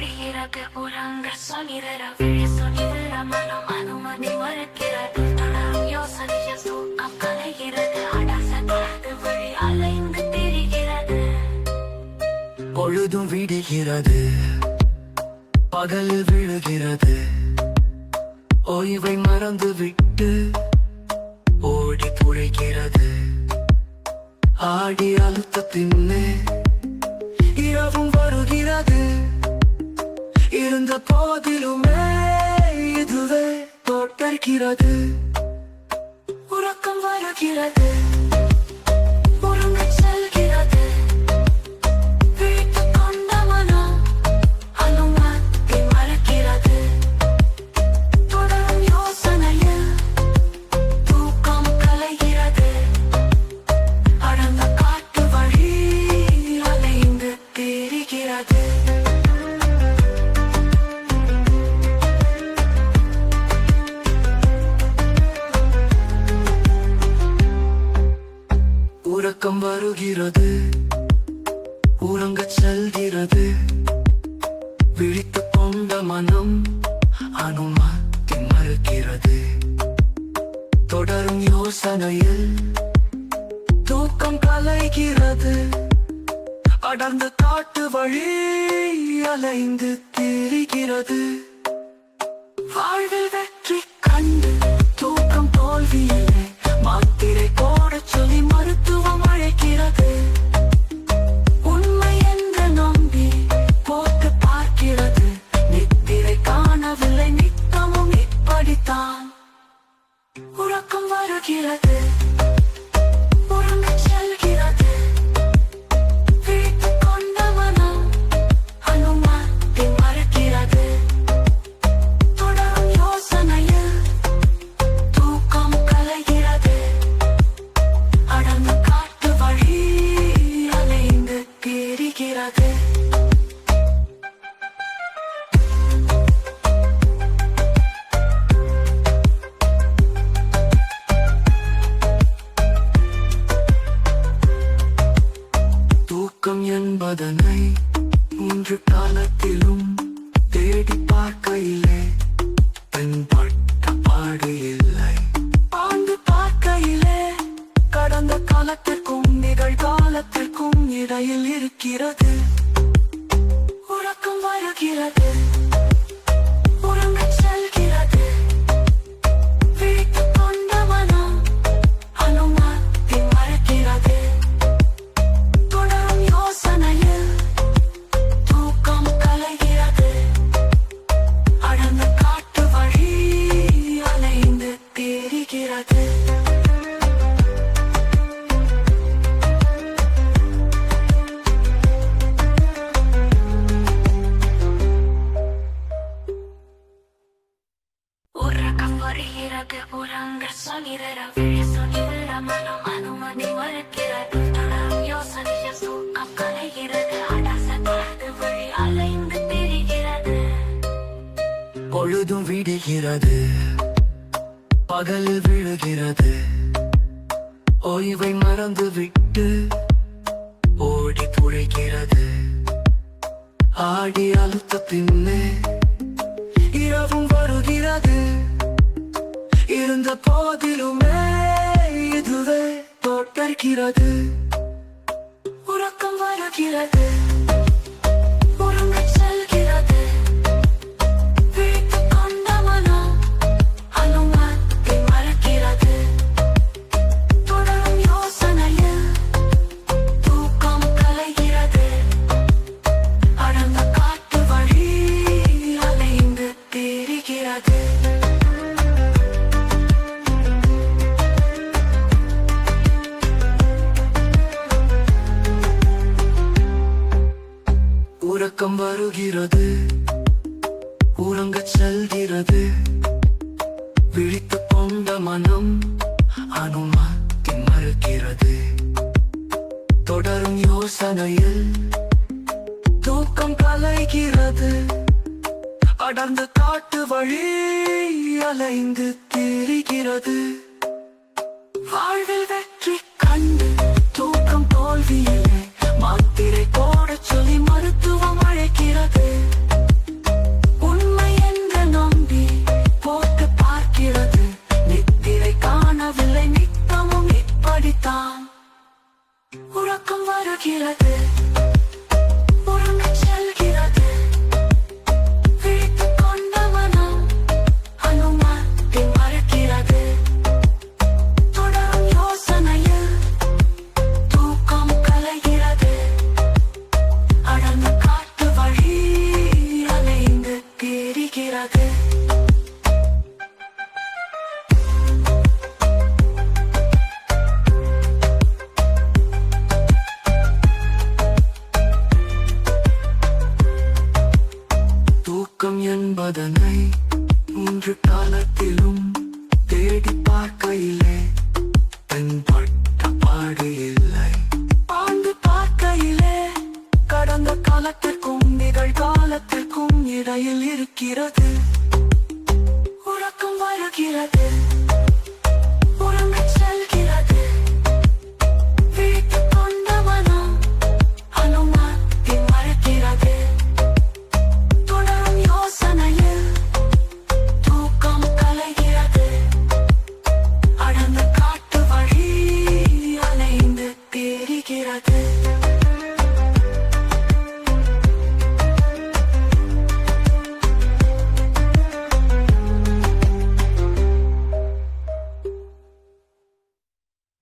வருகிறது உறங்க சொல்கிற விழி சொல்கிற மனம் அனுமதி மறுக்கிறது தொடரும் யோசனைய தூக்கம் கலைகிறது அடசக்கிறது வழி அலைந்து திரிகிறது பொழுதும் விடுகிறது பகல் விழுகிறது. ஓய்வை மறந்து விட்டு ஓடி புழைக்கிறது ஆடி அழுத்த பின்னே இரவும் வருகிறது. இருந்த போதிலுமே இதுவே தொடர்கிறது உறக்கம் வருகிறது. உறக்கம் வருகிறது. உறங்கச் செல்கிறது. விழித்து கொண்ட மனம் அனுமதி மறுக்கிறது. தொடரும் யோசனையில் தூக்கம் கலைகிறது. அடர்ந்த காட்டு வழி அலைந்து திரிகிறது. வாழ்வில் வெற்றி கண் உறக்கம் வருகிறது உறங்கச் இருக்கிறது. உறக்கம் வருகிறது. உறங்கச் செல்கிறது. விழித்துக் கொண்ட மனம் அனுமதி மறக்கிறது. தொடரும் யோசனையில் தூக்கம் கலைகிறது. அடர்ந்த காட்டு வழி அலைந்து திரிகிறது வருகிறது. உறங்க சொல்லிதர விழி சொல்லிதர மனம் அனுமதி மறுக்கிறது. தொடரும் யோசனையில் தூக்கம் கலைகிறது. அடசக்கிறது வழி அலைந்து திரிகிறது. பொழுதும் விடுகிறது. பகல் விழுகிறது. ஓய்வை மறந்து விட்டு ஓடி புழைக்கிறது ஆடி அழுத்த பின்னே இரவும் வருகிறது. இருந்த போதிலுமே இதுவே தொடர்கிறது. உறக்கம் வருகிறது. உறக்கம் வருகிறது. உறங்கச் செல்கிறது. விழித்து கொண்ட மனம் அனுமதி மறுக்கிறது. தொடரும் யோசனையில் தூக்கம் கலைகிறது. அடர்ந்த காட்டு வழி அலைந்து திரிகிறது. வாழ்வில் வெற்றி கண்டு தூக்கம் தோல்வியிலே மாத்திரை போட சொல்லி 歩きだ மூன்று காலத்திலும் தேடி பார்க்கையிலே தென்பட்ட பாடு இல்லை. ஆண்டு பார்க்கையிலே கடந்த காலத்திற்கும் நிகழ்காலத்திற்கும் இடையில் இருக்கிறது. உறக்கம் வருகிறது. like